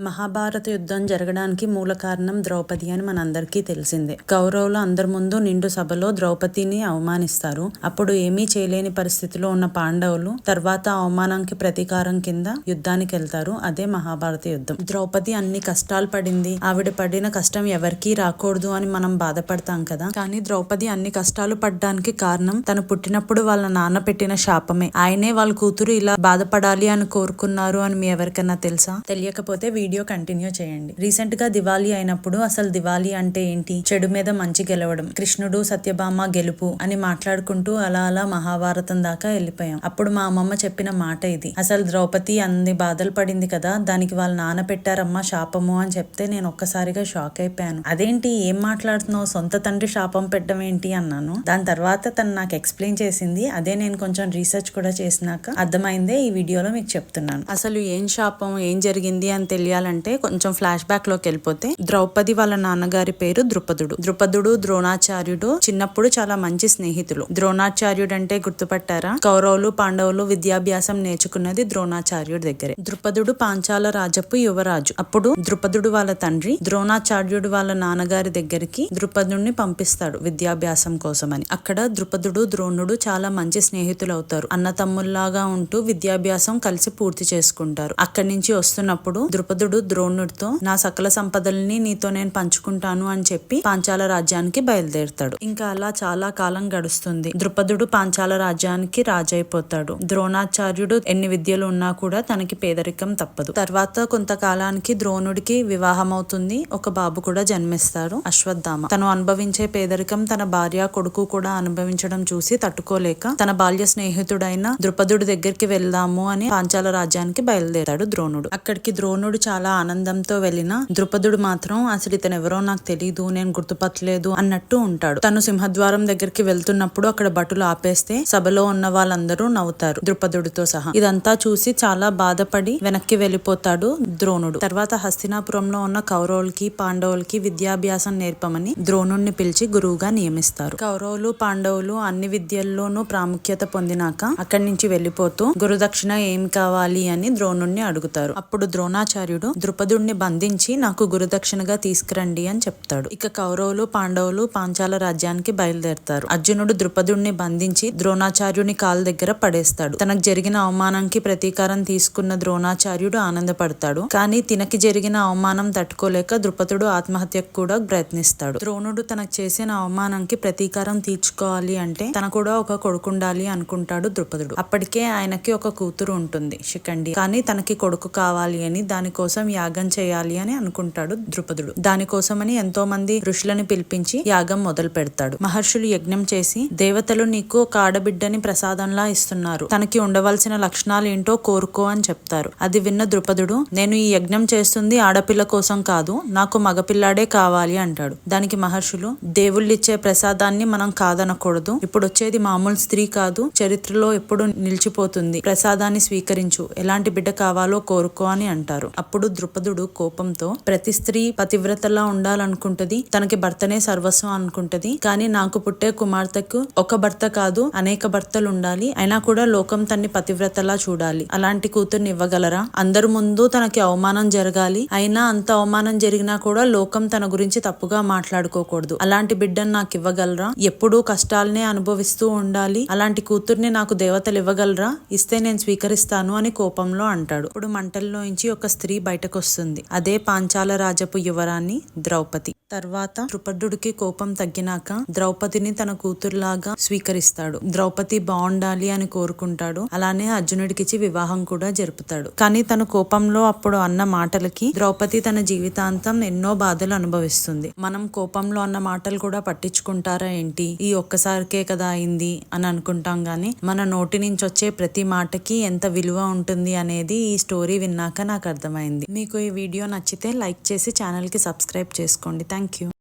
మహాభారత యుద్ధం జరగడానికి మూల కారణం ద్రౌపది అని మనందరికీ తెలిసిందే. కౌరవులు అందరి ముందు నిండు సభలో ద్రౌపదిని అవమానిస్తారు. అప్పుడు ఏమీ చేయలేని పరిస్థితిలో ఉన్న పాండవులు తర్వాత అవమానానికి ప్రతీకారం కింద యుద్ధానికి వెళ్తారు. అదే మహాభారత యుద్ధం. ద్రౌపది అన్ని కష్టాలు పడింది. ఆవిడ పడిన కష్టం ఎవరికీ రాకూడదు అని మనం బాధపడతాం కదా. కానీ ద్రౌపది అన్ని కష్టాలు పడ్డానికి కారణం తను పుట్టినప్పుడు వాళ్ళ నాన్న పెట్టిన శాపమే. ఆయనే వాళ్ళ కూతురు ఇలా బాధపడాలి అని కోరుకున్నారు అని మీ ఎవరికైనా తెలుసా? తెలియకపోతే వీడియో వీడియో కంటిన్యూ చేయండి. రీసెంట్గా దివాళీ అయినప్పుడు అసలు దివాళీ అంటే ఏంటి? చెడు మీద మంచి గెలవడం కృష్ణుడు సత్యభామ గెలుపు అని మాట్లాడుకుంటూ అలా అలా మహాభారతం దాకా వెళ్ళిపోయాం. అప్పుడు మా అమ్మమ్మ చెప్పిన మాట ఇది. అసలు ద్రౌపది అన్ని బాధలు పడింది కదా దానికి వాళ్ళ నాన్న పెట్టారమ్మా శాపము అని చెప్తే నేను ఒక్కసారిగా షాక్ అయిపోయాను. అదేంటి? ఏం మాట్లాడుతున్నావు? సొంత తండ్రి శాపం పెట్టడం ఏంటి? అన్నాను. దాని తర్వాత తను నాకు ఎక్స్ప్లెయిన్ చేసింది. అదే నేను కొంచెం రీసెర్చ్ కూడా చేసినాక అర్థమైందే ఈ వీడియోలో మీకు చెప్తున్నాను. అసలు ఏం శాపం? ఏం జరిగింది? అని తెలియాలంటే కొంచెం ఫ్లాష్ బ్యాక్లోకి వెళ్ళిపోతే ద్రౌపది వాళ్ళ నాన్నగారి పేరు ద్రుపదుడు. ద్రుపదుడు ద్రోణాచార్యుడు చిన్నప్పుడు చాలా మంచి స్నేహితులు. ద్రోణాచార్యుడు అంటే గుర్తుపట్టారా? కౌరవులు పాండవులు విద్యాభ్యాసం నేర్చుకున్నది ద్రోణాచార్యుడి దగ్గరే. ద్రుపదుడు పాంచాల రాజపు యువరాజు. అప్పుడు ద్రుపదుడు వాళ్ళ తండ్రి ద్రోణాచార్యుడు వాళ్ళ నాన్నగారి దగ్గరికి ద్రుపదుడిని పంపిస్తాడు విద్యాభ్యాసం కోసమని. అక్కడ ద్రుపదుడు ద్రోణుడు చాలా మంచి స్నేహితులు అవుతారు అన్న తమ్ముల్లాగా ఉంటూ విద్యాభ్యాసం కలిసి పూర్తి చేసుకుంటారు. అక్కడి నుంచి వస్తున్నప్పుడు ద్రుపదుడు ద్రోణుడితో నా సకల సంపదల్ని నీతో నేను పంచుకుంటాను అని చెప్పి పాంచాల రాజ్యానికి బయలుదేరుతాడు. ఇంకా అలా చాలా కాలం గడుస్తుంది. ద్రుపదుడు పాంచాల రాజ్యానికి రాజైపోతాడు. ద్రోణాచార్యుడు ఎన్ని విద్యలు ఉన్నా కూడా తనకి పేదరికం తప్పదు. తర్వాత కొంతకాలానికి ద్రోణుడికి వివాహం అవుతుంది ఒక బాబు కూడా జన్మిస్తారు అశ్వత్థామ. తను అనుభవించే పేదరికం తన భార్య కొడుకు కూడా అనుభవించడం చూసి తట్టుకోలేక తన బాల్య స్నేహితుడైన ద్రుపదుడి దగ్గరికి వెళ్దాము అని పాంచాల రాజ్యానికి బయలుదేరాడు ద్రోణుడు. అక్కడికి ద్రోణుడు చాలా ఆనందంతో వెళ్ళిన ద్రుపదుడు మాత్రం అసలు ఇతను ఎవరో నాకు తెలియదు నేను గుర్తుపట్టలేదు అన్నట్టు ఉంటాడు. తను సింహద్వారం దగ్గరికి వెళ్తున్నప్పుడు అక్కడ భటులు ఆపేస్తే సభలో ఉన్న వాళ్ళందరూ నవ్వుతారు ద్రుపదుడితో సహా. ఇదంతా చూసి చాలా బాధపడి వెనక్కి వెళ్ళిపోతాడు ద్రోణుడు. తర్వాత హస్తినాపురంలో ఉన్న కౌరవులకి పాండవులకి విద్యాభ్యాసం నేర్పమని ద్రోణుడిని పిలిచి గురువుగా నియమిస్తారు. కౌరవులు పాండవులు అన్ని విద్యల్లోనూ ప్రాముఖ్యత పొందినాక అక్కడి నుంచి వెళ్ళిపోతూ గురుదక్షిణ ఏం కావాలి అని ద్రోణుణ్ణి అడుగుతారు. అప్పుడు ద్రోణాచార్యుడు ద్రుపదుడిని బంధించి నాకు గురుదక్షిణగా తీసుకురండి అని చెప్తాడు. ఇక కౌరవులు పాండవులు పాంచాల రాజ్యానికి బయలుదేరతారు. అర్జునుడు ద్రుపదుడిని బంధించి ద్రోణాచార్యుని కాలు దగ్గర పడేస్తాడు. తనకు జరిగిన అవమానంకి ప్రతీకారం తీసుకున్న ద్రోణాచార్యుడు ఆనందపడతాడు. కానీ తినకి జరిగిన అవమానం తట్టుకోలేక ద్రుపదుడు ఆత్మహత్యకు కూడా ప్రయత్నిస్తాడు. ద్రోణుడు తనకు చేసిన అవమానంకి ప్రతీకారం తీర్చుకోవాలి అంటే తన కూడా ఒక కొడుకుండాలి అనుకుంటాడు ద్రుపదుడు. అప్పటికే ఆయనకి ఒక కూతురు ఉంటుంది శిఖండి. కానీ తనకి కొడుకు కావాలి అని దానికోసం యాగం చేయాలి అని అనుకుంటాడు ద్రుపదుడు. దానికోసమని ఎంతో మంది ఋషులను పిలిపించి యాగం మొదలు పెడతాడు. మహర్షులు యజ్ఞం చేసి దేవతలు నీకు ఒక ఆడబిడ్డని ప్రసాదంలా ఇస్తున్నారు. తనకి ఉండవలసిన లక్షణాలు ఏంటో కోరుకో అని చెప్తారు. అది విన్న ద్రుపదుడు నేను ఈ యజ్ఞం చేస్తుంది ఆడపిల్ల కోసం కాదు నాకు మగపిల్లాడే కావాలి అంటాడు. దానికి మహర్షులు దేవుళ్ళిచ్చే ప్రసాదాన్ని మనం కాదనకూడదు. ఇప్పుడు వచ్చేది మామూలు స్త్రీ కాదు చరిత్రలో ఎప్పుడు నిలిచిపోతుంది. ప్రసాదాన్ని స్వీకరించు ఎలాంటి బిడ్డ కావాలో కోరుకో అని అంటారు. అప్పుడు ద్రుపదుడు కోపంతో ప్రతి స్త్రీ పతివ్రతలా ఉండాలనుకుంటది. తనకి భర్తనే సర్వస్వం అనుకుంటది. కానీ నాకు పుట్టే కుమార్తెకు ఒక భర్త కాదు అనేక భర్తలు ఉండాలి అయినా కూడా లోకం తన్ని పతివ్రతలా చూడాలి. అలాంటి కూతుర్ని ఇవ్వగలరా? అందరి ముందు తనకి అవమానం జరగాలి. అయినా అంత అవమానం జరిగినా కూడా లోకం తన గురించి తప్పుగా మాట్లాడుకోకూడదు. అలాంటి బిడ్డను నాకు ఇవ్వగలరా? ఎప్పుడూ కష్టాలనే అనుభవిస్తూ ఉండాలి. అలాంటి కూతుర్ని నాకు దేవతలు ఇవ్వగలరా? ఇస్తే నేను స్వీకరిస్తాను అని కోపంలో అంటాడు. ఇప్పుడు మంటల్లోంచి ఒక స్త్రీ బయటకొస్తుంది. అదే పాంచాల రాజపు యువరాణి ద్రౌపది. తర్వాత ద్రుపదుడికి కోపం తగ్గినాక ద్రౌపదిని తన కూతురులాగా స్వీకరిస్తాడు. ద్రౌపది బాగుండాలి అని కోరుకుంటాడు. అలానే అర్జునుడికిచ్చి వివాహం కూడా జరుపుతాడు. కానీ తన కోపంలో అప్పుడు అన్న మాటలకి ద్రౌపది తన జీవితాంతం ఎన్నో బాధలు అనుభవిస్తుంది. మనం కోపంలో అన్న మాటలు కూడా పట్టించుకుంటారా ఏంటి? ఈ ఒక్కసారికే కదా అయింది అని అనుకుంటాం గాని మన నోటి నుంచి వచ్చే ప్రతి మాటకి ఎంత విలువ ఉంటుంది అనేది ఈ స్టోరీ విన్నాక నాకు అర్థమైంది. మీకు ఈ వీడియో నచ్చితే లైక్ చేసి ఛానల్కి సబ్స్క్రైబ్ చేసుకోండి. Thank Thank you.